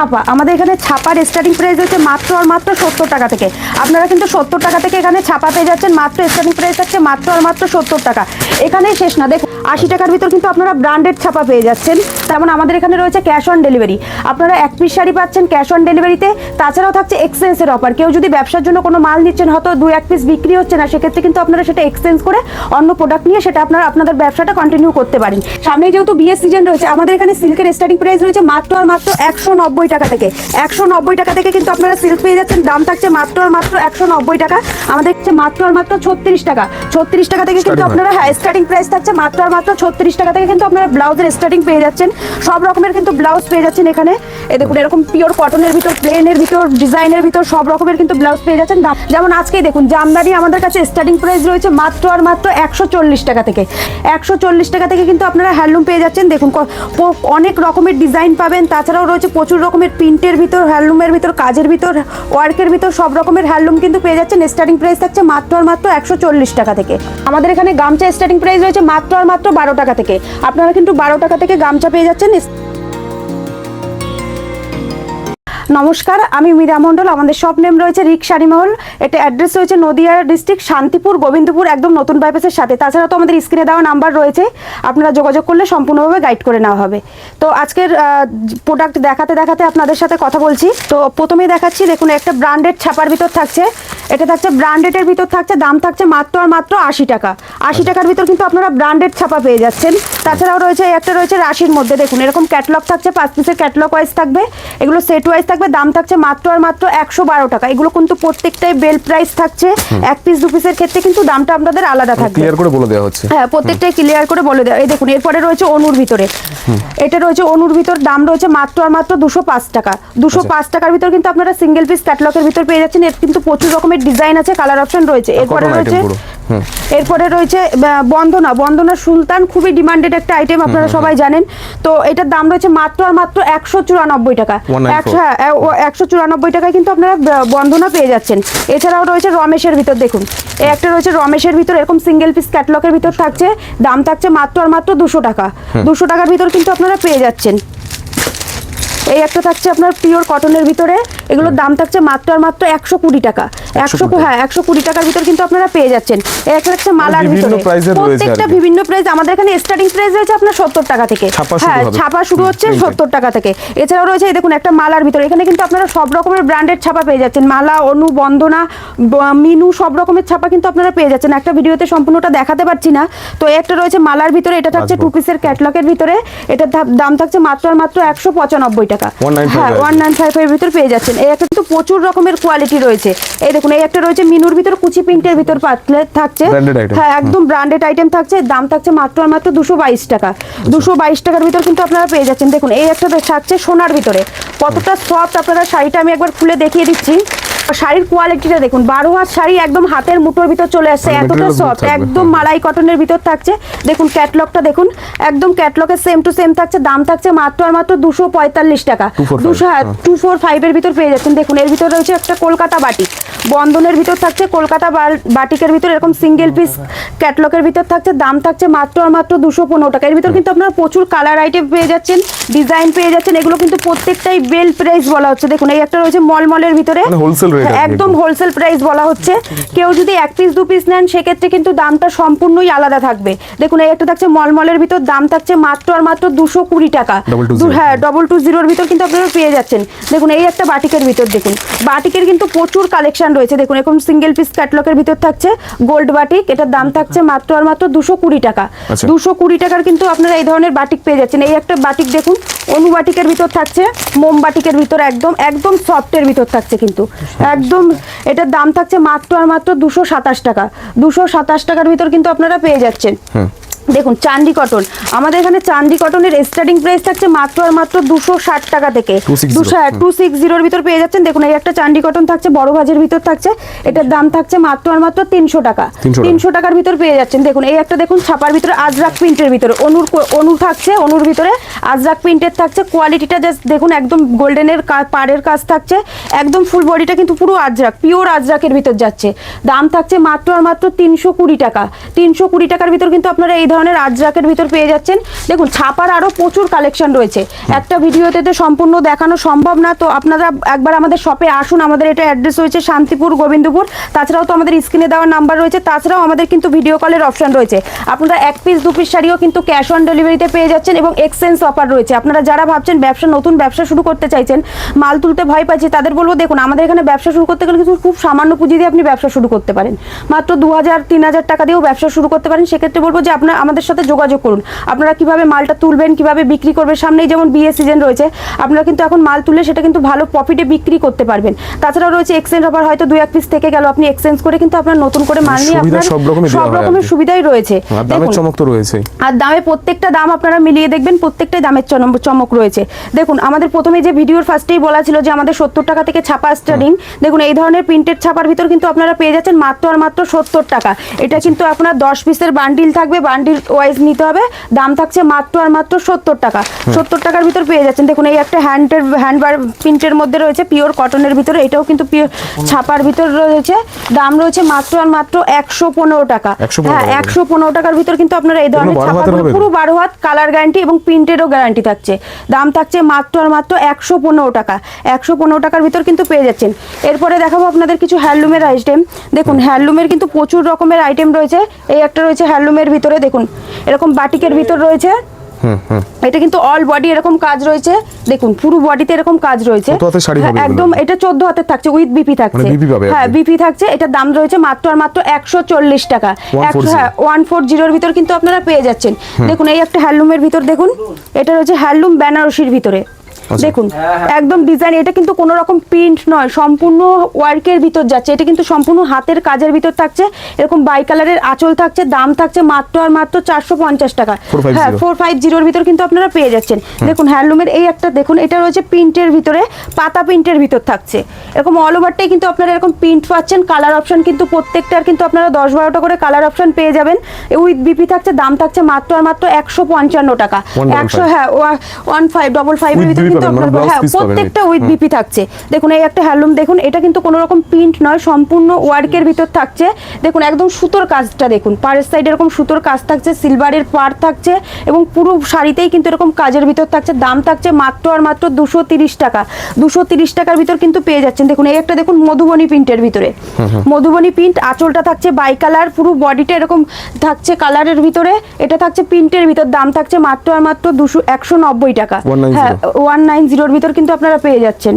ছাপা। আমাদের এখানে ছাপার স্টার্টিং প্রাইস হচ্ছে মাত্র আর মাত্র সত্তর টাকা থেকে। আপনারা কিন্তু সত্তর টাকা থেকে এখানে ছাপা পেয়ে যাচ্ছেন, মাত্র স্টার্টিং প্রাইস হচ্ছে মাত্র আর মাত্র সত্তর টাকা। এখানেই শেষ না। দেখ আশি টাকার ভিতর কিন্তু আপনারা ব্র্যান্ডেড ছাপা পেয়ে যাচ্ছেন। তেমন আমাদের এখানে রয়েছে ক্যাশ অন ডেলিভারি আপনারা এক পিস শাড়ি পাচ্ছেন ক্যাশ অন ডেলিভারিতে তাছাড়াও থাকছে এক্সচেঞ্জের অফার কেউ যদি ব্যবসার জন্য কোনো মাল নিচ্ছেন, হয়তো দু এক পিস বিক্রি হচ্ছে না, সেক্ষেত্রে কিন্তু আপনারা সেটা এক্সচেঞ্জ করে অন্য প্রোডাক্ট নিয়ে সেটা আপনারা আপনাদের ব্যবসাটা কন্টিনিউ করতে পারেন। সামনে যেহেতু বিয়ের সিজন রয়েছে, আমাদের এখানে সিল্কের স্টার্টিং প্রাইস রয়েছে মাত্র আর মাত্র একশো নব্বই টাকা থেকে। একশো নব্বই টাকা থেকে কিন্তু আপনারা সিল্ক পেয়ে যাচ্ছেন। দাম থাকছে মাত্র আর মাত্র একশো নব্বই টাকা। আমাদের হচ্ছে মাত্র আর মাত্র ছত্রিশ টাকা। ছত্রিশ টাকা থেকে কিন্তু আপনারা হ্যাঁ স্টার্টিং প্রাইস থাকছে মাত্র আর মাত্র ছত্রিশ টাকা থেকে কিন্তু আপনারা ব্লাউজের স্টার্টিং পেয়ে যাচ্ছেন। সব রকমের কিন্তু ব্লাউজ পেয়ে যাচ্ছেন এখানে। এ দেখুন এরকম পিওর কটনের ভিতর প্লেনের ভিতর ডিজাইনের ভিতর সব রকমের কিন্তু ব্লাউজ পেয়ে যাচ্ছেন। যেমন আজকেই দেখুন জামদানি আমাদের কাছে স্টার্টিং প্রাইস রয়েছে মাত্র আর মাত্র একশো চল্লিশ টাকা থেকে। একশো চল্লিশ টাকা থেকে কিন্তু আপনারা হ্যান্ডলুম পেয়ে যাচ্ছেন। দেখুন অনেক রকমের ডিজাইন পাবেন। তাছাড়াও রয়েছে প্রচুর রকমের প্রিন্টের ভিতর, হ্যান্ডলুমের ভিতর, কাজের ভিতর, ওয়ার্কের ভিতর সব রকমের হ্যান্ডলুম কিন্তু পেয়ে যাচ্ছেন। স্টার্টিং প্রাইস থাকছে মাত্র আর মাত্র একশো চল্লিশ টাকা থেকে। আমাদের এখানে গামছা স্টার্টিং প্রাইস রয়েছে মাত্র আর মাত্র বারো টাকা থেকে। আপনারা কিন্তু বারো টাকা থেকে গামছা পেয়ে যাচ্ছেন। নমস্কার, আমি মীরা মণ্ডল, আমাদের শপ নেম রয়েছে রিক শাড়িমহল এটা অ্যাড্রেস রয়েছে নদিয়া ডিস্ট্রিক্ট শান্তিপুর, গোবিন্দপুর, একদম নতুন বাইপাসের সাথে। তাছাড়া তো আমাদের স্ক্রিনে দেওয়া নাম্বার রয়েছে। আপনারা যোগাযোগ করলে সম্পূর্ণভাবে গাইড করে নেওয়া হবে। তো আজকের প্রোডাক্ট দেখাতে দেখাতে আপনাদের সাথে কথা বলছি। তো প্রথমেই দেখাচ্ছি, দেখুন, একটা ব্র্যান্ডেড ছাপার ভিতর থাকছে। এটা থাকছে ব্র্যান্ডেডের ভিতর থাকছে, দাম থাকছে মাত্র আর মাত্র আশি টাকা। আশি টাকার ভিতর কিন্তু আপনারা ব্র্যান্ডেড ছাপা পেয়ে যাচ্ছেন। তাছাড়াও রয়েছে, একটা রয়েছে রাশির মধ্যে। দেখুন, এরকম ক্যাটলগ থাকছে, পাঁচ পিসের ক্যাটলগ ওয়াইজ থাকবে। এগুলো সেট ওয়াইজ থাকবে। দাম থাকছে মাত্র আর মাত্র একশো বারো টাকা। এগুলো কিন্তু প্রত্যেকটাই বেল প্রাইস থাকছে। এক পিস দু পিসের ক্ষেত্রে কিন্তু দামটা আপনাদের আলাদা থাকবে। ক্লিয়ার করে বলে দেওয়া হচ্ছে। হ্যাঁ প্রত্যেকটাই ক্লিয়ার করে বলে দেয় এই দেখুন এরপরে রয়েছে অনুর ভিতরে। এটা রয়েছে অনুর ভিতর দাম রয়েছে মাত্র আর মাত্র দুশো পাঁচ টাকা। দুশো আচ্ছা। পাঁচ টাকার ভিতর কিন্তু আপনারা সিঙ্গেল পিস ক্যাটলগের ভিতর পেয়ে যাচ্ছেন। এর কিন্তু প্রচুর রকমের ডিজাইন আছে কালার অপশন রয়েছে। এরপরে রয়েছে। এরপরে রয়েছে বন্দনা। বন্দনা সুলতান খুবই ডিমান্ডেড একটা আইটেম আপনারা সবাই জানেন। তো এটার দাম রয়েছে মাত্র আর মাত্র একশো চুরানব্বই টাকা। 194 একশো চুরানব্বই টাকায় কিন্তু আপনারা বন্ধনা পেয়ে যাচ্ছেন। এছাড়াও রয়েছে রমেশের ভিতর দেখুন। এই একটা রয়েছে রমেশের ভিতর এরকম সিঙ্গেল পিস ক্যাটলগের ভিতর থাকছে। দাম থাকছে মাত্র আর মাত্র দুশো টাকা। দুশো টাকার ভিতর কিন্তু আপনারা পেয়ে যাচ্ছেন। এই একটা থাকছে আপনার পিওর কটনের ভিতরে। এগুলোর দাম থাকছে মাত্র আর মাত্র একশো কুড়ি টাকা। একশো হ্যাঁ একশো কুড়ি টাকার ভিতরে কিন্তু আপনারা পেয়ে যাচ্ছেন। এই একটা থাকছে মালার ভিতরে। প্রত্যেকটা বিভিন্ন প্রাইস আমাদের এখানে স্টার্টিং প্রাইস রয়েছে আপনার সত্তর টাকা থেকে। হ্যাঁ ছাপা শুরু হচ্ছে সত্তর টাকা থেকে। এছাড়াও রয়েছে এই দেখুন একটা মালার ভিতরে। এখানে কিন্তু আপনারা সব রকমের ব্র্যান্ডের ছাপা পেয়ে যাচ্ছেন। মালা অনু বন্দনা মিনু সব রকমের ছাপা কিন্তু আপনারা পেয়ে যাচ্ছেন। একটা ভিডিওতে সম্পূর্ণটা দেখাতে পারছি না। তো এই একটা রয়েছে মালার ভিতরে। এটা থাকছে টু পিসের ক্যাটলগের ভিতরে। এটার দাম থাকছে মাত্র আর মাত্র একশো পঁচানব্বই টাকা। 195 হ্যাঁ ওয়ান নাইন ফাইভ এর ভিতর পেয়ে যাচ্ছেন। এই একটা কিন্তু প্রচুর রকমের কোয়ালিটি রয়েছে। এই দেখুন এই একটা রয়েছে মিনুর ভিতর কুচি প্রিন্টের ভিতর পাতলে থাকছে। হ্যাঁ একদম ব্র্যান্ডেড আইটেম থাকছে। দাম থাকছে মাত্র আর মাত্র দুশো বাইশ টাকা। দুশো বাইশ টাকার ভিতর কিন্তু আপনারা পেয়ে যাচ্ছেন। দেখুন এই একটা থাকছে সোনার ভিতরে। কতটা সফট আপনারা শাড়িটা আমি একবার খুলে দেখিয়ে দিচ্ছি। শাড়ির কোয়ালিটিটা দেখুন বারো হাত শাড়ি একদম হাতের মুঠোর ভিতর চলে আসছে মানে এতটা সফট একদম মালাই কটনের ভিতর থাকছে। দেখুন ক্যাটলগটা দেখুন একদম ক্যাটলগের সেম টু সেম থাকছে দাম থাকছে মাত্র আর মাত্র দুশো পঁয়তাল্লিশ টাকা। দুশো হ্যাঁ। টু ফোর ফাইভের ভিতর পেয়ে যাচ্ছেন। দেখুন এর ভিতর রয়েছে একটা কলকাতা বাটিক বন্ধনের ভিতর থাকছে কলকাতা বাটিকের ভিতর এরকম সিঙ্গেল পিস ক্যাটলগের ভিতর থাকছে দাম থাকছে মাত্র আর মাত্র দুশো পনেরো টাকা। এর ভিতর কিন্তু আপনারা প্রচুর কালার আইটেম পেয়ে যাচ্ছেন ডিজাইন পেয়ে যাচ্ছেন এগুলো কিন্তু প্রত্যেকটাই বেল প্রাইস বলা হচ্ছে। দেখুন এই একটা রয়েছে মলমলের ভিতরে। মানে হ্যাঁ, একদম হোলসেল প্রাইস বলা হচ্ছে। কেউ যদি এক পিস দু পিস নেন সেক্ষেত্রে কিন্তু দামটা সম্পূর্ণই আলাদা থাকবে। দেখুন এই একটা থাকছে মলমলের ভিতর দাম থাকছে মাত্র আর মাত্র দুশো কুড়ি টাকা। হ্যাঁ ডবল টু জিরোর ভিতর কিন্তু আপনারা পেয়ে যাচ্ছেন। দেখুন এই একটা বাটিকের ভিতর দেখুন। বাটিকের কিন্তু প্রচুর কালেকশন রয়েছে। দেখুন এরকম সিঙ্গেল পিস ক্যাটলকের ভিতর থাকছে গোল্ড বাটিক এটার দাম থাকছে মাত্র আর মাত্র দুশো কুড়ি টাকা। আচ্ছা। দুশো কুড়ি টাকার কিন্তু আপনারা এই ধরনের বাটিক পেয়ে যাচ্ছেন। এই একটা বাটিক দেখুন অনু বাটিকের ভিতর থাকছে মোম বাটিকের ভিতর একদম একদম সফটের ভিতর থাকছে কিন্তু। একদম, এটার দাম থাকছে মাত্র আর মাত্র দুশো সাতাশ টাকা। দুশো সাতাশ টাকার ভিতর কিন্তু আপনারা পেয়ে যাচ্ছেন। দেখুন চান্দি কটন আমাদের এখানে চান্দি কটনের স্টার্টিং প্রাইস থাকছে মাত্র আর মাত্র দুশো ষাট টাকা থেকে। দুশো টু সিক্স জিরোর ভিতর পেয়ে যাচ্ছেন। দেখুন এই একটা চান্দি কটন থাকছে বড় ভাজের ভিতর থাকছে। এটার দাম থাকছে মাত্র আর মাত্র তিনশো টাকা। তিনশো টাকার ভিতর পেয়ে যাচ্ছেন। দেখুন এই একটা দেখুন ছাপার ভিতরে আজরাক প্রিন্টের ভিতরে। অনুর অনুর থাকছে অনুর ভিতরে আজরাক প্রিন্টের থাকছে। কোয়ালিটিটা জাস্ট দেখুন একদম গোল্ডেনের পাড়ের কাজ থাকছে। একদম ফুল বডিটা কিন্তু পুরো আজরাক পিওর আজরাকের ভিতর যাচ্ছে। দাম থাকছে মাত্র আর মাত্র তিনশো কুড়ি টাকা। তিনশো কুড়ি টাকার ভিতর কিন্তু আপনারা এই ধরনের ধরনের আজরাকের ভিতর পেয়ে যাচ্ছেন। দেখুন ছাপার আরও প্রচুর কালেকশন রয়েছে। একটা ভিডিওতে তো সম্পূর্ণ দেখানো সম্ভব না। তো আপনারা একবার আমাদের শপে আসুন। আমাদের এটা অ্যাড্রেস রয়েছে শান্তিপুর গোবিন্দপুর। তাছাড়াও তো আমাদের স্ক্রিনে দেওয়ার নাম্বার রয়েছে। তাছাড়াও আমাদের কিন্তু ভিডিও কলের অপশন রয়েছে। আপনারা এক পিস দু পিস শাড়িও কিন্তু ক্যাশ অন ডেলিভারিতে পেয়ে যাচ্ছেন এবং এক্সচেঞ্জ অফার রয়েছে। আপনারা যারা ভাবছেন ব্যবসা নতুন ব্যবসা শুরু করতে চাইছেন মাল তুলতে ভয় পাচ্ছি তাদের বলব দেখুন আমাদের এখানে ব্যবসা শুরু করতে গেলে কিন্তু খুব সামান্য পুঁজি দিয়ে আপনি ব্যবসা শুরু করতে পারেন। মাত্র দু হাজার তিন হাজার টাকা দিয়েও ব্যবসা শুরু করতে পারেন। সেক্ষেত্রে বলব যে আপনার আমাদের সাথে যোগাযোগ করুন। আপনারা কীভাবে মালটা তুলবেন কীভাবে বিক্রি করবেন সামনেই যেমন বিয়ে সিজন রয়েছে আপনারা কিন্তু এখন মাল তুলে সেটা কিন্তু ভালো প্রফিটে বিক্রি করতে পারবেন। তাছাড়াও রয়েছে এক্সচেঞ্জ অফার হয়তো দুই এক পিস থেকে গেল আপনি এক্সচেঞ্জ করে কিন্তু আপনার নতুন করে মাল নিয়ে আপনার সব রকমের সুবিধাই রয়েছে। আর চমক তো রয়েছে আর দামে প্রত্যেকটা দাম আপনারা মিলিয়ে দেখবেন প্রত্যেকটাই দামের চমক রয়েছে। দেখুন আমাদের প্রথমে যে ভিডিওর ফার্স্টেই বলা ছিল যে আমাদের সত্তর টাকা থেকে ছাপা স্টার্টিং দেখুন এই ধরনের প্রিন্টেড ছাপার ভিতর কিন্তু আপনারা পেয়ে যাচ্ছেন মাত্র আর মাত্র সত্তর টাকা। এটা কিন্তু আপনার দশ পিসের বান্ডিল থাকবে বান্ডিল ওয়াইজ নিতে হবে। দাম থাকছে মাত্র আর মাত্র সত্তর টাকা। সত্তর টাকার ভিতর পেয়ে যাচ্ছেন। দেখুন এই একটা হ্যান্ডের হ্যান্ডবার প্রিন্টের মধ্যে রয়েছে পিওর কটনের ভিতরে। এটাও কিন্তু পিওর ছাপার ভিতর রয়েছে। দাম রয়েছে মাত্র আর মাত্র একশো পনেরো টাকা। হ্যাঁ একশো পনেরো টাকার ভিতর কিন্তু আপনারা এই ধরনের ছাপাগুলো পুরো বারো হাত কালার গ্যারান্টি এবং প্রিন্টেরও গ্যারান্টি থাকছে। দাম থাকছে মাত্র আর মাত্র একশো পনেরো টাকা। একশো পনেরো টাকার ভিতর কিন্তু পেয়ে যাচ্ছেন। এরপরে দেখাবো আপনাদের কিছু হ্যান্ডলুমের আইটেম দেখুন হ্যান্ডলুমের কিন্তু প্রচুর রকমের আইটেম রয়েছে। এই একটা রয়েছে হ্যান্ডলুমের ভিতরে। দেখুন এরকম বাটিকের ভিতর রয়েছে। এটা কিন্তু অল বডি এরকম কাজ রয়েছে। দেখুন পুরো বডিতে এরকম কাজ রয়েছে? একদম এটা চোদ্দ হাতের থাকছে উইথ বিপি থাকছে। মানে হ্যাঁ বিপি থাকছে এটার দাম রয়েছে মাত্র আর মাত্র একশো চল্লিশ টাকা। হ্যাঁ ওয়ান ফোর জিরোর ভিতর কিন্তু আপনারা পেয়ে যাচ্ছেন। দেখুন এই একটা হ্যান্ডলুমের ভিতর দেখুন এটা রয়েছে হ্যান্ডলুম বেনারসির ভিতরে। দেখুন একদম ডিজাইন এটা কিন্তু কোনো রকম প্রিন্ট নয় সম্পূর্ণ ওয়ার্কের ভিতর যাচ্ছে। এটা কিন্তু সম্পূর্ণ হাতের কাজের ভিতর থাকছে এরকম বাই কালারের আঁচল থাকছে দাম থাকছে মাত্র আর মাত্র চারশো পঞ্চাশ টাকা। হ্যাঁ ফোর ফাইভ জিরোর ভিতর কিন্তু আপনারা পেয়ে যাচ্ছেন। দেখুন হ্যান্ডলুমের এই একটা দেখুন এটা রয়েছে প্রিন্টের ভিতরে পাতা প্রিন্টের ভিতর থাকছে। এরকম অল ওভারটাই কিন্তু আপনারা এরকম প্রিন্ট পাচ্ছেন কালার অপশন কিন্তু প্রত্যেকটার কিন্তু আপনারা দশ বারোটা করে কালার অপশন পেয়ে যাবেন। উইথ বিপি থাকছে দাম থাকছে মাত্র আর মাত্র একশো পঞ্চান্ন টাকা। 155 একশো হ্যাঁ ওয়ান ফাইভ ডবল ফাইভের With ভিতর BP কিন্তু আপনার হ্যাঁ প্রত্যেকটা। উইথ বিপি থাকছে। দেখুন এই একটা হ্যান্ডলুম দেখুন এটা কিন্তু কোনো রকম প্রিন্ট নয় সম্পূর্ণ ওয়ার্কের ভিতর থাকছে। দেখুন একদম সুতোর কাজটা দেখুন। পাড়ের সাইডে এরকম সুতোর কাজ থাকছে সিলভারের পাড় থাকছে এবং পুরো শাড়িতেই কিন্তু এরকম কাজের ভিতর থাকছে। দাম থাকছে মাত্র আর মাত্র দুশো তিরিশ টাকা। দুশো তিরিশ টাকার ভিতর কিন্তু পেয়ে যাচ্ছেন। দেখুন এই একটা দেখুন মধুবনী প্রিন্টের ভিতরে। মধুবনী প্রিন্ট আঁচলটা থাকছে বাই কালার পুরো বডিটা এরকম থাকছে কালারের ভিতরে। এটা থাকছে প্রিন্টের ভিতর। দাম থাকছে মাত্র আর মাত্র দুশো একশো নব্বই টাকা। হ্যাঁ ওয়ান নাইন জিরোর ভিতর কিন্তু আপনারা পেয়ে যাচ্ছেন।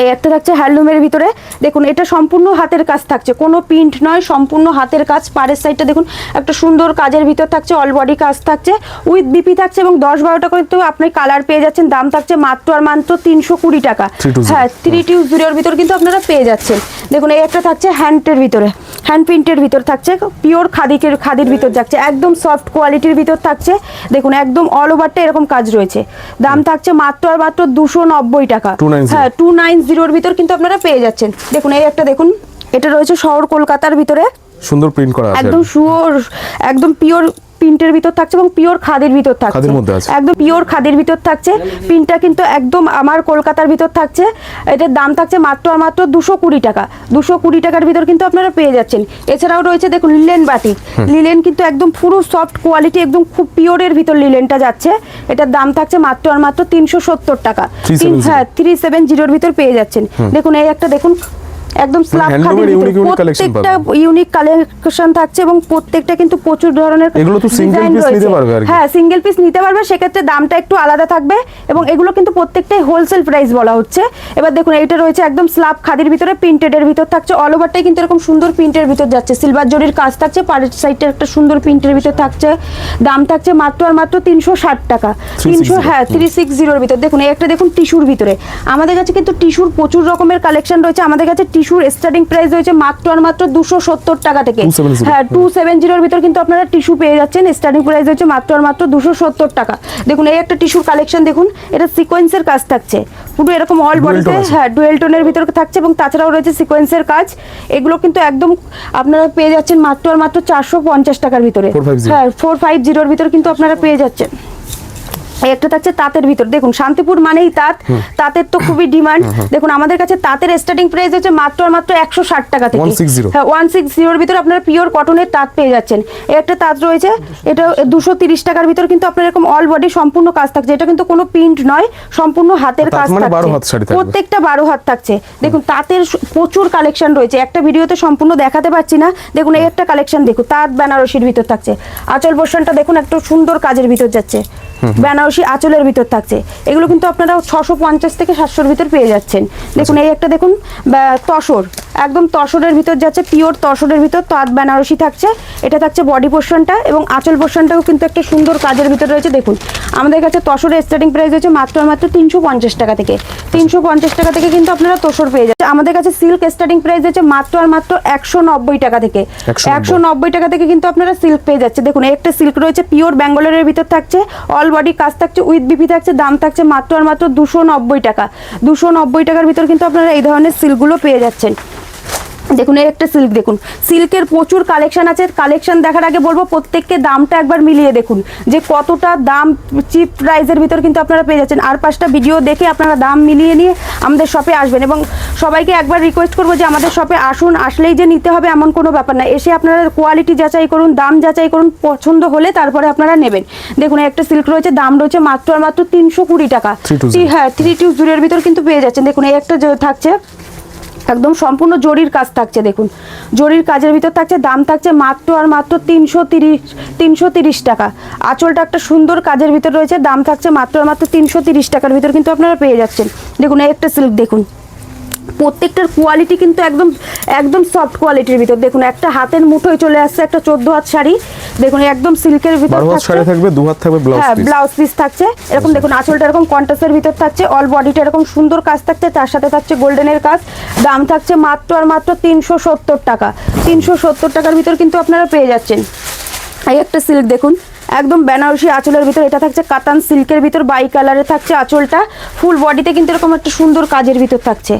এই একটা থাকছে হ্যান্ডলুমের ভিতরে। দেখুন এটা সম্পূর্ণ হাতের কাজ থাকছে। কোনো প্রিন্ট নয় সম্পূর্ণ হাতের কাজ। পাড়ের সাইডটা দেখুন একটা সুন্দর কাজের ভিতর থাকছে অল বডি কাজ থাকছে। উইথ বিপি থাকছে এবং দশ বারোটা করে তো আপনি কালার পেয়ে যাচ্ছেন। দাম থাকছে মাত্র আর মাত্র তিনশো কুড়ি টাকা। 320 হ্যাঁ থ্রি টু জিরোর ভিতর কিন্তু আপনারা পেয়ে যাচ্ছেন। দেখুন এই একটা থাকছে হ্যান্ডের ভিতরে। হ্যান্ড প্রিন্টের ভিতর থাকছে পিওর খাদিকের খাদির ভিতর যাচ্ছে। একদম সফট কোয়ালিটির ভিতর থাকছে। দেখুন একদম অল ওভারটা এরকম কাজ রয়েছে। দাম থাকছে মাত্র আর মাত্র দুশো নব্বই টাকা। হ্যাঁ টু নাইন জিরোর ভিতর কিন্তু আপনারা পেয়ে যাচ্ছেন। দেখুন এই একটা দেখুন এটা রয়েছে শহর কলকাতার ভিতরে। সুন্দর প্রিন্ট করা আছে। একদম শুয়োর একদম পিওর প্রিন্টের ভিতর থাকছে এবং পিওর খাদের ভিতর থাকছে। একদম পিওর খাদের ভিতর থাকছে। প্রিন্টটা কিন্তু একদম আমার কলকাতার ভিতর থাকছে। এটার দাম থাকছে মাত্র আর মাত্র দুশো কুড়ি টাকা। দুশো কুড়ি টাকার ভিতর কিন্তু আপনারা পেয়ে যাচ্ছেন। এছাড়াও রয়েছে দেখুন লিলেন বাটিক লিলেন কিন্তু একদম পুরো সফট কোয়ালিটি একদম খুব পিওরের ভিতর লিলেনটা যাচ্ছে। এটার দাম থাকছে মাত্র আর মাত্র তিনশো সত্তর টাকা। হ্যাঁ থ্রি সেভেন জিরোর ভিতর পেয়ে যাচ্ছেন। দেখুন এই একটা দেখুন একদম স্ল্যাব খাদের collection প্রত্যেকটা ইউনিক কালেকশন থাকছে এবং প্রত্যেকটা কিন্তু প্রচুর ধরনের এগুলো তো design piece নিতে পারবে আর হ্যাঁ সিঙ্গেল পিস নিতে পারবে সেক্ষেত্রে দামটা একটু আলাদা থাকবে এবং এগুলো কিন্তু প্রত্যেকটাই হোলসেল প্রাইস বলা হচ্ছে। এবার দেখুন এইটা রয়েছে একদম স্ল্যাব খাদির ভিতরে প্রিন্টেড এর ভিতর থাকছে। অল ওভারটাই কিন্তু এরকম সুন্দর প্রিন্টের ভিতর যাচ্ছে। সিলভার জরির কাজ থাকছে পাড়ের সাইডটা একটা সুন্দর প্রিন্টের ভিতর থাকছে। দাম থাকছে মাত্র আর মাত্র তিনশো ষাট টাকা। তিনশো হ্যাঁ থ্রি সিক্স জিরোর ভিতর। দেখুন একটা দেখুন টিস্যুর ভিতরে। আমাদের কাছে কিন্তু টিস্যুর প্রচুর রকমের কালেকশন রয়েছে। আমাদের কাছে টিস্যুর স্টার্টিং প্রাইস রয়েছে মাত্র আর মাত্র দুশো সত্তর টাকা থেকে। হ্যাঁ টু সেভেন জিরোর ভিতর কিন্তু আপনারা টিস্যু পেয়ে যাচ্ছেন। স্টার্টিং প্রাইস হচ্ছে মাত্র আর মাত্র দুশো সত্তর টাকা। দেখুন এই একটা টিস্যুর কালেকশন দেখুন এটা সিকোয়েন্সের কাজ থাকছে। পুরো এরকম অল বডিতে হ্যাঁ ডুয়েল টোনের ভিতর থাকছে এবং তাছাড়াও রয়েছে সিকোয়েন্সের কাজ। এগুলো কিন্তু একদম আপনারা পেয়ে যাচ্ছেন মাত্র আর মাত্র চারশো পঞ্চাশ টাকার ভিতরে। হ্যাঁ ফোর ফাইভ জিরোর ভিতর কিন্তু আপনারা পেয়ে যাচ্ছেন। একটা থাকছে তাঁতের ভিতর। দেখুন শান্তিপুর মানেই তাঁত। তাঁতের তো খুবই ডিমান্ড। দেখুন আমাদের কাছে তাঁতের স্টার্টিং প্রাইস হচ্ছে মাত্র আর মাত্র একশো ষাট টাকা থেকে। হ্যাঁ ওয়ান সিক্স জিরোর ভিতর আপনারা পিওর কটনের তাঁত পেয়ে যাচ্ছেন। একটা তাঁত রয়েছে এটা দুশো তিরিশ টাকার ভিতর কিন্তু আপনার এরকম অল বডি সম্পূর্ণ কাজ থাকছে। এটা কিন্তু কোনো প্রিন্ট নয় সম্পূর্ণ হাতের কাজ মানে 12 থাকছে। প্রত্যেকটা বারো হাত থাকছে। দেখুন তাঁতের প্রচুর কালেকশন রয়েছে। একটা ভিডিওতে সম্পূর্ণ দেখাতে পারছি না। দেখুন এই একটা কালেকশন দেখুন তাঁত বেনারসির ভিতর থাকছে। আচল পোর্শনটা দেখুন একটু সুন্দর কাজের ভিতর যাচ্ছে। বেনারসি আঁচলের ভিতর থাকছে। এগুলো কিন্তু আপনারা ছশো পঞ্চাশ থেকে সাতশোর ভিতর পেয়ে যাচ্ছেন। দেখুন এই একটা দেখুন তসর একদম তসরের ভিতর যাচ্ছে পিওর তসরের ভিতর তাঁত বেনারসি থাকছে। এটা থাকছে বডি পোর্শনটা এবং আঁচল পোর্শনটাও কিন্তু একটা সুন্দর কাজের ভিতর রয়েছে। দেখুন আমাদের কাছে তসরের স্টার্টিং প্রাইস রয়েছে মাত্র মাত্র তিনশো পঞ্চাশ টাকা থেকে। তিনশো পঞ্চাশ টাকা থেকে কিন্তু আপনারা তসর পেয়ে যাচ্ছে আমাদের কাছে সিল্ক স্টার্টিং প্রাইস হচ্ছে মাত্র আর মাত্র একশো নব্বই টাকা থেকে। একশো নব্বই। টাকা থেকে কিন্তু আপনারা সিল্ক পেয়ে যাচ্ছে দেখুন এই একটা সিল্ক রয়েছে পিওর ব্যাঙ্গালোরের ভিতর থাকছে অল বডি কাজ থাকছে উইথ বিপি থাকছে, দাম থাকছে মাত্র আর মাত্র দুশো নব্বই টাকা। দুশো নব্বই টাকার ভিতর কিন্তু আপনারা এই ধরনের সিলগুলো পেয়ে যাচ্ছেন। দেখুন এই একটা সিল্ক দেখুন। সিল্কের প্রচুর কালেকশন আছে। কালেকশন দেখার আগে বলব প্রত্যেককে দামটা একবার মিলিয়ে দেখুন। যে কতটা দাম চিপ প্রাইসের ভিতর কিন্তু আপনারা পেয়ে যাচ্ছেন। আর পাঁচটা ভিডিও দেখে আপনারা দাম মিলিয়ে নিয়ে আমাদের শপে আসবেন। এবং সবাইকে একবার রিকোয়েস্ট করব যে আমাদের শপে আসুন আসলেই যে নিতে হবে এমন কোনো ব্যাপার না। এসে আপনারা কোয়ালিটি যাচাই করুন দাম যাচাই করুন পছন্দ হলে তারপরে আপনারা নেবেন। দেখুন একটা সিল্ক রয়েছে দাম রয়েছে মাত্র আর মাত্র তিনশো কুড়ি টাকা। 320 হ্যাঁ থ্রি টু জিরোর ভিতর কিন্তু পেয়ে যাচ্ছেন। দেখুন এই একটা থাকছে একদম সম্পূর্ণ জরির কাজ থাকছে, দেখুন। জরির কাজের ভিতর থাকছে, দাম থাকছে মাত্র আর মাত্র তিনশো তিরিশ তিনশো তিরিশ টাকা। আঁচলটা একটা সুন্দর কাজের ভিতর রয়েছে, দাম থাকছে মাত্র আর মাত্র তিনশো তিরিশ টাকার ভিতর কিন্তু আপনারা পেয়ে যাচ্ছেন। দেখুন একটা সিল্ক দেখুন। প্রত্যেকটার কোয়ালিটি কিন্তু একদম একদম সফট কোয়ালিটির ভিতর। দেখুন একটা হাতের মুঠোয় চলে আসছে একটা চোদ্দ হাত শাড়ি। দেখুন একদম সিল্কের ভিতর। শাড়ি থাকবে দু হাত থাকবে ব্লাউজ হ্যাঁ ব্লাউজ পিস থাকছে। এরকম দেখুন আঁচলটা এরকম কন্টাসের ভিতর থাকছে। অল বডিটা এরকম সুন্দর কাজ থাকছে তার সাথে থাকছে গোল্ডেনের কাজ। দাম থাকছে মাত্র আর মাত্র তিনশো সত্তর টাকা। তিনশো সত্তর টাকার ভিতর কিন্তু আপনারা পেয়ে যাচ্ছেন। এই একটা সিল্ক দেখুন একদম বেনারসি আঁচলের ভিতর। এটা থাকছে কাতান সিল্কের ভিতর বাই কালারে থাকছে আঁচলটা। ফুল বডিতে কিন্তু এরকম একটা সুন্দর কাজের ভিতর থাকছে।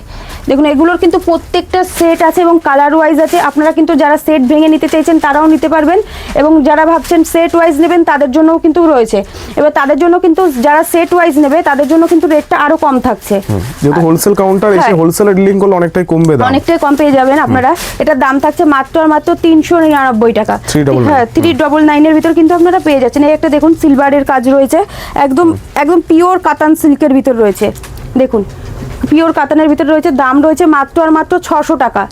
দেখুন এগুলোর কিন্তু প্রত্যেকটা সেট আছে এবং কালার ওয়াইজ আছে। আপনারা কিন্তু যারা সেট ভেঙে নিতে চাইছেন তারাও নিতে পারবেন এবং যারা ভাবছেন সেট ওয়াইজ নেবেন তাদের জন্যও কিন্তু রয়েছে। এবার তাদের জন্য কিন্তু যারা সেট ওয়াইজ নেবে তাদের জন্য কিন্তু রেটটা আরও কম থাকছে। যেহেতু হোলসেল কাউন্টার এসে হ্যাঁ। হোলসেলে ডিলিং করলে অনেকটাই কমবে দাম। অনেকটাই কম পেয়ে যাবেন আপনারা। এটার দাম থাকছে মাত্র আর মাত্র তিনশো নিরানব্বই টাকা। হ্যাঁ থ্রি ডবল নাইনের ভিতর কিন্তু আপনারা পেয়ে যাচ্ছেন। এই একটা দেখুন সিলভারের কাজ রয়েছে। একদম একদম পিওর কাতান সিল্কের ভিতর রয়েছে। দেখুন পিওর কাতানের ভিতরে রয়েছে দাম রয়েছে মাত্র আর মাত্র ছশো টাকা।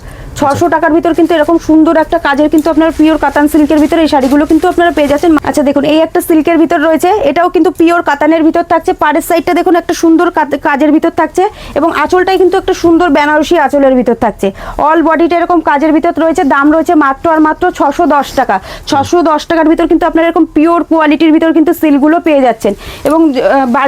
ছশো টাকার ভিতর কিন্তু এরকম সুন্দর একটা কাজের কিন্তু আপনার পিওর কাতান সিল্কের ভিতর এই শাড়িগুলো কিন্তু আপনারা পেয়ে যাচ্ছেন। আচ্ছা দেখুন, এই একটা সিল্কের ভিতর রয়েছে, এটাও কিন্তু পিওর কাতানের ভিতর থাকছে। পাড়ের সাইডটা দেখুন, একটা সুন্দর কাজের ভিতর থাকছে এবং আঁচলটাই কিন্তু একটা সুন্দর বেনারসি আঁচলের ভিতর থাকছে। অল বডিটা এরকম কাজের ভিতর রয়েছে, দাম রয়েছে মাত্র আর মাত্র ছশো দশ টাকা। ছশো দশ টাকার ভিতর কিন্তু আপনারা এরকম পিওর কোয়ালিটির ভিতর কিন্তু সিলগুলো পেয়ে যাচ্ছেন। এবং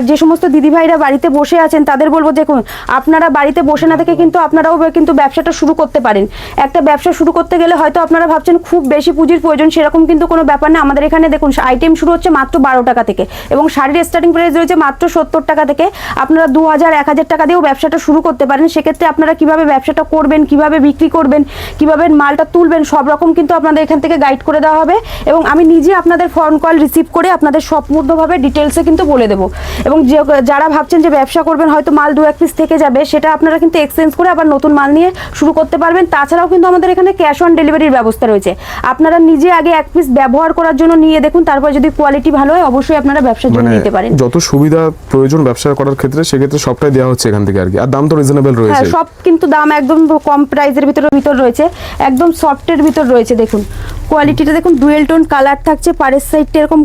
যে সমস্ত দিদিভাইরা বাড়িতে বসে আছেন, তাদের বলব, দেখুন, আপনারা বাড়িতে বসে না থেকে কিন্তু আপনারাও কিন্তু ব্যবসাটা শুরু করতে পারেন। একটা ব্যবসা শুরু করতে গেলে হয়তো আপনারা ভাবছেন খুব বেশি পুঁজির প্রয়োজন, সেরকম কিন্তু কোনো ব্যাপার না। আমাদের এখানে দেখুন আইটেম শুরু হচ্ছে মাত্র বারো টাকা থেকে এবং শাড়ির স্টার্টিং প্রাইস রয়েছে মাত্র সত্তর টাকা থেকে। আপনারা দু হাজার, এক হাজার টাকা দিয়েও ব্যবসাটা শুরু করতে পারেন। সেক্ষেত্রে আপনারা কীভাবে ব্যবসাটা করবেন, কীভাবে বিক্রি করবেন, কীভাবে মালটা তুলবেন, সব রকম কিন্তু আপনাদের এখান থেকে গাইড করে দেওয়া হবে এবং আমি নিজে আপনাদের ফোন কল রিসিভ করে আপনাদের সম্পূর্ণভাবে ডিটেলসে কিন্তু বলে দেবো। এবং যে, যারা ভাবছেন যে ব্যবসা করবেন, হয়তো মাল দু এক পিস থেকে যাবে, সেটা আপনারা কিন্তু এক্সচেঞ্জ করে আবার নতুন মাল নিয়ে শুরু করতে পারবেন। তাছাড়াও কিন্তু আমাদের এখানে ক্যাশ অন ডেলিভারির ব্যবস্থা রয়েছে। আপনারা নিজে আগে এক পিস ব্যবহার করার জন্য নিয়ে দেখুন তারপর যদি কোয়ালিটি ভালো হয় অবশ্যই আপনারা ব্যবসার জন্য মানে নিতে পারেন। যত সুবিধা প্রয়োজন ব্যবসা করার ক্ষেত্রে সেক্ষেত্রে সবটাই দেওয়া হচ্ছে এখান থেকে আর কি। আর দাম তো রিজনেবল রয়েছে। হ্যাঁ সব কিন্তু দাম একদম কম প্রাইসের ভিতর ভিতর রয়েছে। একদম সফটের ভিতর রয়েছে দেখুন। কোয়ালিটিটা দেখুন ডুয়েল টোন কালার থাকছে পাড়ের সাইডটা এরকম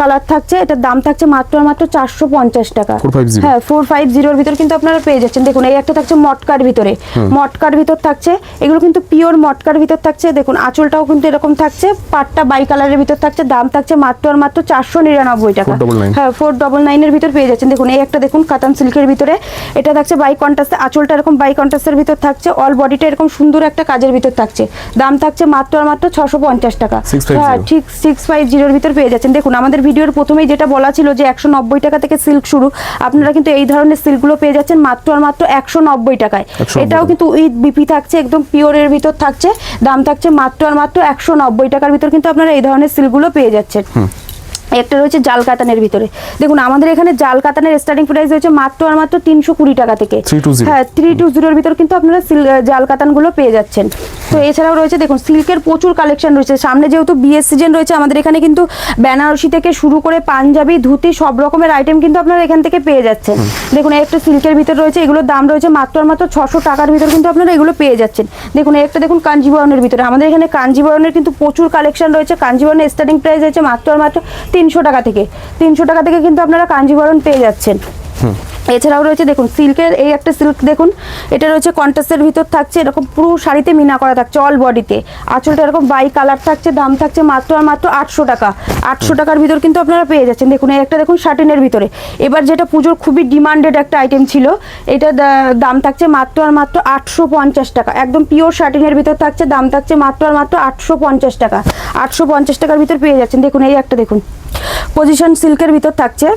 কালার থাকছে এটার দাম থাকছে মাত্র আর মাত্র চারশো পঞ্চাশ টাকা। হ্যাঁ ফোর ফাইভ জিরোর ভিতর কিন্তু আপনারা পেয়ে যাচ্ছেন। দেখুন এই একটা থাকছে মটকার ভিতরে। মটকার ভিতর থাকছে এগুলো কিন্তু পিওর মটকার ভিতর থাকছে। দেখুন আঁচলটাও কিন্তু এরকম থাকছে পাটটা বাই কালারের ভিতর থাকছে দাম থাকছে মাত্র আর মাত্র চারশো নিরানব্বই টাকা। হ্যাঁ ফোর ডবল নাইনের ভিতর পেয়ে যাচ্ছেন। দেখুন এই একটা দেখুন কাতান সিল্কের ভিতরে। এটা থাকছে বাই কন্টাস্ট আঁচলটা এরকম বাই কন্টাস্টের ভিতর থাকছে। অল বডিটা এরকম সুন্দর একটা কাজের ভিতর থাকছে। দাম থাকছে মাত্র আর মাত্র ছশো পঞ্চাশ টাকা। হ্যাঁ ঠিক সিক্স ফাইভ জিরোর ভিতর পেয়ে যাচ্ছেন। দেখুন আমাদের ভিডিওর প্রথমেই যেটা বলা ছিল যে একশো নব্বই টাকা থেকে সিল্ক শুরু আপনারা কিন্তু এই ধরনের সিল্কগুলো পেয়ে যাচ্ছেন মাত্র আর মাত্র একশো নব্বই টাকায়। এটাও কিন্তু উইথ বিপি থাকছে একদম পিওরের ভিতর থাকছে দাম থাকছে মাত্র আর মাত্র একশো নব্বই টাকার ভিতর কিন্তু আপনারা এই ধরনের সিল্কগুলো পেয়ে যাচ্ছেন। একটা রয়েছে জাল কাতানের ভিতরে। দেখুন আমাদের এখানে জাল কাতানের স্টার্টিং প্রাইস রয়েছে মাত্র আর মাত্র তিনশো কুড়ি টাকা থেকে। 320 হ্যাঁ থ্রি টু জিরোর ভিতর কিন্তু আপনারা সিল- জাল কাতানগুলো পেয়ে যাচ্ছেন। তো এছাড়াও রয়েছে দেখুন সিল্কের প্রচুর কালেকশন রয়েছে। সামনে যেহেতু বিএস সিজন রয়েছে আমাদের এখানে কিন্তু বেনারসি থেকে শুরু করে পাঞ্জাবি ধুতি সব রকমের আইটেম কিন্তু আপনারা এখান থেকে পেয়ে যাচ্ছেন। দেখুন একটা সিল্কের ভিতর রয়েছে এগুলোর দাম রয়েছে মাত্র আর মাত্র ছশো টাকার ভিতর কিন্তু আপনারা এগুলো পেয়ে যাচ্ছেন। দেখুন একটা দেখুন কাঞ্জিবরণের ভিতরে। আমাদের এখানে কাঞ্জিবরণের কিন্তু প্রচুর কালেকশন রয়েছে। কাঞ্জিবরণের স্টার্টিং প্রাইস রয়েছে মাত্র আর মাত্র তিনশো টাকা থেকে। তিনশো টাকা থেকে কিন্তু আপনারা কাঞ্জিবরণ পেয়ে যাচ্ছেন। এছাড়াও রয়েছে, দেখুন, সিল্কের এই একটা সিল্ক, দেখুন, এটা রয়েছে কন্ট্রাস্টের ভিতর থাকছে, এরকম পুরো শাড়িতে মিনা করা থাকছে অল বডিতে আঁচলটা এরকম বাই কালার থাকছে, দাম থাকছে মাত্র আর মাত্র আটশো টাকা। আটশো টাকার ভিতর কিন্তু আপনারা পেয়ে যাচ্ছেন। দেখুন, এই একটা, দেখুন শার্টিনের ভিতরে। এবার যেটা পুজোর খুবই ডিমান্ডেড একটা আইটেম ছিল, এটা দাম থাকছে মাত্র আর মাত্র আটশো পঞ্চাশ টাকা। একদম পিওর শার্টিনের ভিতর থাকছে, দাম থাকছে মাত্র আর মাত্র আটশো পঞ্চাশ টাকা। আটশো পঞ্চাশ টাকার ভিতর পেয়ে যাচ্ছেন। দেখুন, এই একটা, দেখুন পজিশন সিল্কের ভিতর থাকছে।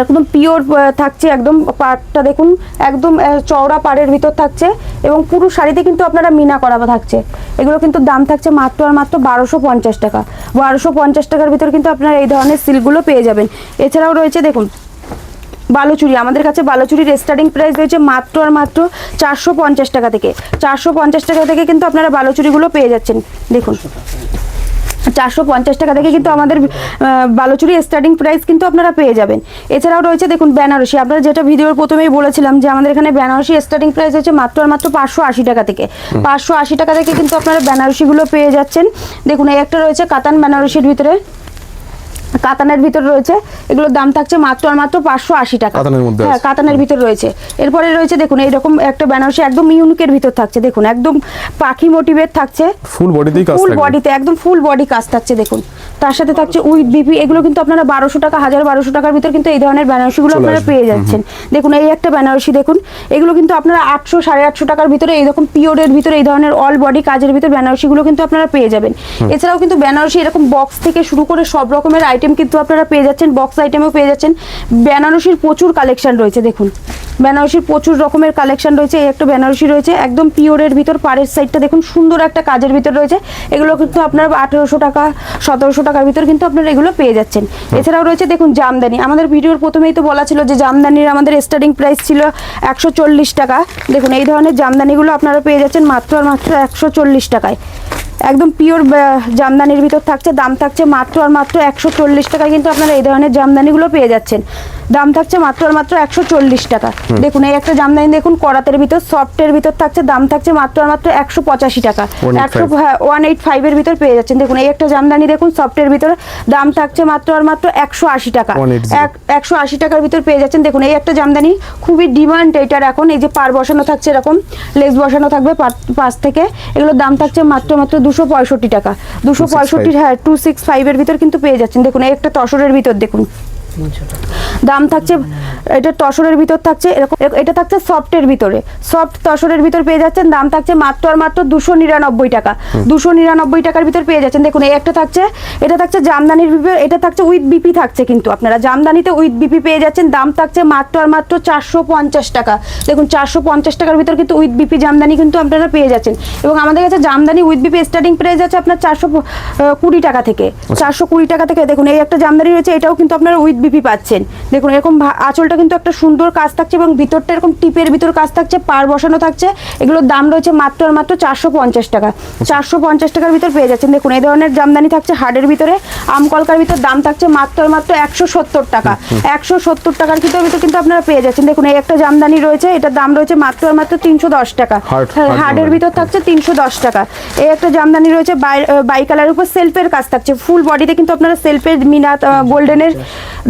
একদম পিওর থাকছে, একদম পাড়টা দেখুন, একদম চওড়া পাড়ের ভিতর থাকছে এবং পুরো শাড়িতে কিন্তু আপনারা মিনা করা থাকছে। এগুলো কিন্তু দাম থাকছে মাত্র আর মাত্র বারোশো পঞ্চাশ টাকা। বারোশো পঞ্চাশ টাকার ভিতর কিন্তু আপনারা এই ধরনের সিল্কগুলো পেয়ে যাবেন। এছাড়াও রয়েছে, দেখুন, বালুচুরি। আমাদের কাছে বালুচুরির স্টার্টিং প্রাইস রয়েছে মাত্র আর মাত্র চারশো পঞ্চাশ টাকা থেকে। চারশো পঞ্চাশ টাকা থেকে কিন্তু আপনারা বালুচুরিগুলো পেয়ে যাচ্ছেন। দেখুন। চারশো পঞ্চাশ টাকা থেকে কিন্তু আমাদের বালুচুরি স্টার্টিং প্রাইস কিন্তু আপনারা পেয়ে যাবেন। এছাড়াও রয়েছে দেখুন বেনারসি আপনারা যেটা ভিডিওর প্রথমেই বলেছিলাম যে আমাদের এখানে বেনারসি স্টার্টিং প্রাইস হচ্ছে মাত্র আর মাত্র পাঁচশো আশি টাকা থেকে। পাঁচশো আশি টাকা থেকে কিন্তু আপনারা বেনারসিগুলো পেয়ে যাচ্ছেন। দেখুন এই একটা রয়েছে কাতান বেনারসির ভিতরে। কাতানের ভিতর রয়েছে। এগুলোর দাম থাকছে মাত্র আর মাত্র পাঁচশো আশি টাকা। কাতানের মধ্যে হ্যাঁ কাতানের ভিতর রয়েছে। এরপরে রয়েছে দেখুন এইরকম একটা বেনারসি একদম ইউনিকের ভিতর থাকছে। দেখুন একদম পাখি মোটিভের থাকছে। ফুল বডিতেই কাজ ফুল বডিতে একদম ফুল বডি কাজ থাকছে দেখুন। তার সাথে থাকছে উইথ বিপি এগুলো কিন্তু আপনারা বারোশো টাকা হাজার বারোশো টাকার ভিতর কিন্তু এই ধরনের বেনারসিগুলো আপনারা পেয়ে যাচ্ছেন। দেখুন এই একটা বেনারসি দেখুন এগুলো কিন্তু আপনারা আটশো সাড়ে আটশো টাকার ভিতরে এইরকম পিওরের ভিতরে এই ধরনের অল বডি কাজের ভিতরে বেনারসিগুলো কিন্তু আপনারা পেয়ে যাবেন। এছাড়াও কিন্তু বেনারসি এরকম বক্স থেকে শুরু করে সব রকমের আইটেম কিন্তু আপনারা পেয়ে যাচ্ছেন বক্স আইটেমও পেয়ে যাচ্ছেন। বেনারসির প্রচুর কালেকশন রয়েছে দেখুন। বেনারসির প্রচুর রকমের কালেকশন রয়েছে এই একটা বেনারসি রয়েছে একদম পিওরের ভিতর পাড়ের সাইডটা দেখুন সুন্দর একটা কাজের ভিতর রয়েছে। এগুলো কিন্তু আপনার আঠেরোশো টাকা সতেরোশো টাকার ভিতর কিন্তু আপনারা এগুলো পেয়ে যাচ্ছেন। এছাড়াও রয়েছে দেখুন জামদানি। আমাদের ভিডিওর প্রথমেই তো বলা ছিল যে জামদানির আমাদের স্টার্টিং প্রাইস ছিল একশো চল্লিশ টাকা। দেখুন এই ধরনের জামদানিগুলো আপনারা পেয়ে যাচ্ছেন মাত্র আর মাত্র একশো চল্লিশ টাকায়। একদম পিওর জামদানির ভিতর থাকছে দাম থাকছে মাত্র আর মাত্র একশো চল্লিশ টাকায় কিন্তু আপনারা এই ধরনের জামদানিগুলো পেয়ে যাচ্ছেন। দাম থাকছে মাত্র আর মাত্র একশো চল্লিশ টাকা। দেখুন এই একটা জামদানি দেখুন করাতের ভিতর সফটের ভিতর থাকছে দাম থাকছে মাত্র আর মাত্র একশো পঁচাশি টাকা। 185 একশো ওয়ান এইট ফাইভের ভিতর পেয়ে যাচ্ছেন। দেখুন এই একটা জামদানি দেখুন সফটের ভিতর দাম থাকছে মাত্র আর মাত্র একশো আশি টাকা। এক একশো আশি টাকার ভিতর পেয়ে যাচ্ছেন। দেখুন এই একটা জামদানি খুবই ডিমান্ড এটার এখন এই যে পার বসানো থাকছে এরকম লেস বসানো থাকবে পা- পাশ থেকে। এগুলোর দাম থাকছে মাত্র মাত্র দুশো পঁয়ষট্টি টাকা। দুশো পঁয়ষট্টি হ্যাঁ টু সিক্স ফাইভের ভিতর কিন্তু পেয়ে যাচ্ছেন। দেখুন এই একটা তসরের ভিতর দেখুন। দাম থাকছে এটা টসরের ভিতর থাকছে এরকম এটা থাকছে সফটের ভিতরে। সফট টসরের ভিতর পেয়ে যাচ্ছেন দাম থাকছে মাত্র আর মাত্র দুশো নিরানব্বই টাকা। দুশো নিরানব্বই টাকার ভিতর পেয়ে যাচ্ছেন। দেখুন এই একটা থাকছে এটা থাকছে জামদানির ভিতর এটা থাকছে উইথ বিপি থাকছে কিন্তু আপনারা। জামদানিতে উইথ বিপি পেয়ে যাচ্ছেন দাম থাকছে মাত্র আর মাত্র চারশো পঞ্চাশ টাকা। দেখুন চারশো পঞ্চাশ টাকার ভিতর কিন্তু উইথ বিপি জামদানি কিন্তু আপনারা পেয়ে যাচ্ছেন। এবং আমাদের কাছে Jamdani with B P starting price আছে আপনার চারশো কুড়ি টাকা থেকে। চারশো কুড়ি টাকা থেকে। দেখুন এই একটা জামদানি রয়েছে এটাও কিন্তু আপনারা উইথ বিপি পাচ্ছেন। দেখুন এরকম আঁচলটা কিন্তু একটা সুন্দর কাজ থাকছে এবং ভিতরটা এরকম টিপের ভিতর কাজ থাকছে পার বসানো থাকছে। এগুলোর দাম রয়েছে মাত্র আর মাত্র চারশো পঞ্চাশ টাকা। চারশো পঞ্চাশ টাকার ভিতর পেয়ে যাচ্ছেন। দেখুন এই ধরনের জামদানি থাকছে হাড়ের ভিতরে। আমকলকার ভিতর দাম থাকছে মাত্র আর মাত্র একশো সত্তর টাকা। একশো সত্তর টাকার ভিতর ভিতর কিন্তু আপনারা পেয়ে যাচ্ছেন। দেখুন এই একটা জামদানি রয়েছে এটার দাম রয়েছে মাত্র আর মাত্র তিনশো দশ টাকা। হ্যাঁ, হাড়ের ভিতর থাকছে তিনশো দশ টাকা। এই একটা জামদানি রয়েছে বাই- কালারের উপর সেলফের কাজ থাকছে। ফুল বডিতে কিন্তু আপনারা সেলফের মিনাত গোল্ডেনের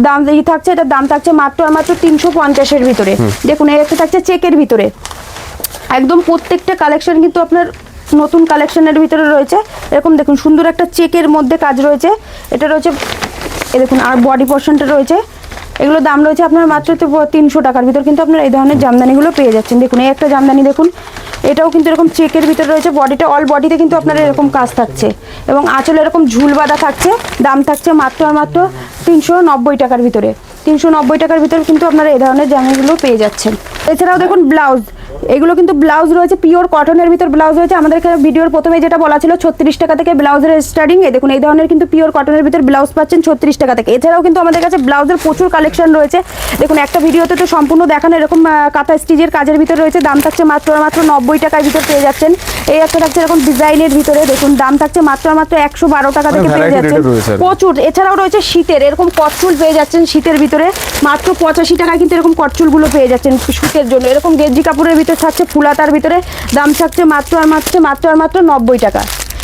দাম ই থাকছে এটার দাম থাকছে মাত্র আর মাত্র তিনশো পঞ্চাশের ভিতরে। দেখুন এর একটা থাকছে চেকের ভিতরে। একদম প্রত্যেকটা কালেকশন কিন্তু আপনার নতুন কালেকশনের ভিতরে রয়েছে। এরকম দেখুন সুন্দর একটা চেকের মধ্যে কাজ রয়েছে। এটা রয়েছে এ দেখুন আর বডি পোর্শনটা রয়েছে। এগুলো দাম রয়েছে আপনার মাত্র তো তিনশো টাকার ভিতর। কিন্তু আপনার এই ধরনের জামদানিগুলো পেয়ে যাচ্ছেন। দেখুন এই একটা জামদানি দেখুন এটাও কিন্তু এরকম চেকের ভিতরে রয়েছে, বডিটা অল বডিতে কিন্তু আপনার এরকম কাজ থাকছে। এবং আঁচলে এরকম ঝুল বাঁধা থাকছে, দাম থাকছে মাত্র আর মাত্র তিনশো নব্বই টাকার ভিতরে। তিনশো নব্বই টাকার ভিতরে কিন্তু আপনারা এই ধরনের জামাগুলো পেয়ে যাচ্ছেন। এছাড়াও দেখুন ব্লাউজ এগুলো কিন্তু ব্লাউজ রয়েছে পিওর কটনের ভিতর ব্লাউজ রয়েছে। আমাদের এখানে ভিডিওর প্রথমে যেটা বলা ছিল ছত্রিশ টাকা থেকে ব্লাউজের স্টার্টিং এ। দেখুন এই ধরনের কিন্তু পিওর কটনের ভিতর ব্লাউজ পাচ্ছেন ছত্রিশ টাকা থেকে। এছাড়াও কিন্তু আমাদের কাছে ব্লাউজের প্রচুর কালেকশন রয়েছে। দেখুন একটা ভিডিওতে তো সম্পূর্ণ দেখানো এরকম কাঁথা স্টিচের কাজের ভিতর রয়েছে। দাম থাকছে মাত্র মাত্র নব্বই টাকার ভিতর পেয়ে যাচ্ছেন। এই একটা থাকছে এরকম ডিজাইনের ভিতরে। দেখুন দাম থাকছে মাত্র মাত্র একশো বারো টাকা থেকে পেয়ে যাচ্ছেন। প্রচুর এছাড়াও রয়েছে শীতের এরকম কটচুল পেয়ে যাচ্ছেন শীতের ভিতরে। মাত্র পঁচাশি টাকায় কিন্তু এরকম কটচুলগুলো পেয়ে যাচ্ছেন শীতের জন্য। এরকম গেঞ্জি কাপড়ের ভিতরে থাকছে ফুলাতার ভিতরে দাম থাকছে মাত্র আর মাত্র মাত্র আর মাত্র নব্বই টাকা।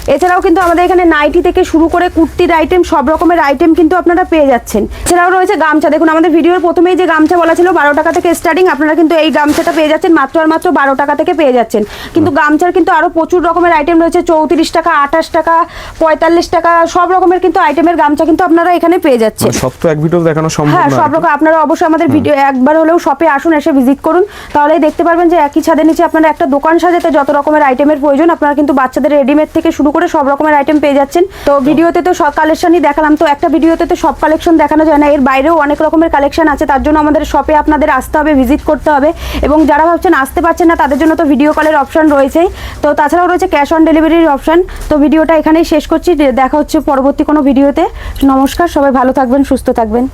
এছাড়াও কিন্তু আমাদের এখানে নাইটি থেকে শুরু করে কুর্তির আইটেম সব রকমের আইটেম কিন্তু আপনারা পেয়ে যাচ্ছেন। এছাড়াও রয়েছে গামছা। দেখুন আমাদের ভিডিওর প্রথমেই যে গামছা বলা ছিল বারো টাকা থেকে স্টার্টিং আপনারা কিন্তু এই গামছাটা পেয়ে যাচ্ছেন মাত্র আর মাত্র বারো টাকা থেকে পেয়ে যাচ্ছেন। কিন্তু গামছার কিন্তু আরও প্রচুর রকমের আইটেম রয়েছে চৌত্রিশ টাকা আঠাশ টাকা পঁয়তাল্লিশ টাকা সব রকমের কিন্তু আইটেমের গামছা কিন্তু আপনারা এখানে পেয়ে যাচ্ছেন। মানে সব তো এক ভিডিও দেখানো সম্ভব হ্যাঁ সব রকম আপনারা অবশ্যই আমাদের ভিডিও একবার হলেও শপে আসুন এসে ভিজিট করুন। তাহলেই দেখতে পারবেন যে একই ছাদের নিচে আপনারা একটা দোকান সাজাতে যত রকমের আইটেমের প্রয়োজন আপনারা কিন্তু বাচ্চাদের রেডিমেড থেকে শুরু করে সব রকমের আইটেম পেয়ে যাচ্ছেন। তো ভিডিওতে তো সব কালেকশনই দেখালাম, তো একটা ভিডিওতে তো সব কালেকশন দেখানো যায় না, এর বাইরেও অনেক রকমের কালেকশন আছে, তার জন্য আমাদের শপে আপনাদের আসতে হবে ভিজিট করতে হবে এবং যারা ভাবছেন আসতে পারছেন না, তাদের জন্য তো ভিডিও কলের অপশন রয়েছেই। তো তাছাড়াও রয়েছে ক্যাশ অন ডেলিভারির অপশন তো ভিডিওটা এখানেই শেষ করছি, দেখা হচ্ছে পরবর্তী কোনো ভিডিওতে নমস্কার, সবাই ভালো থাকবেন, সুস্থ থাকবেন।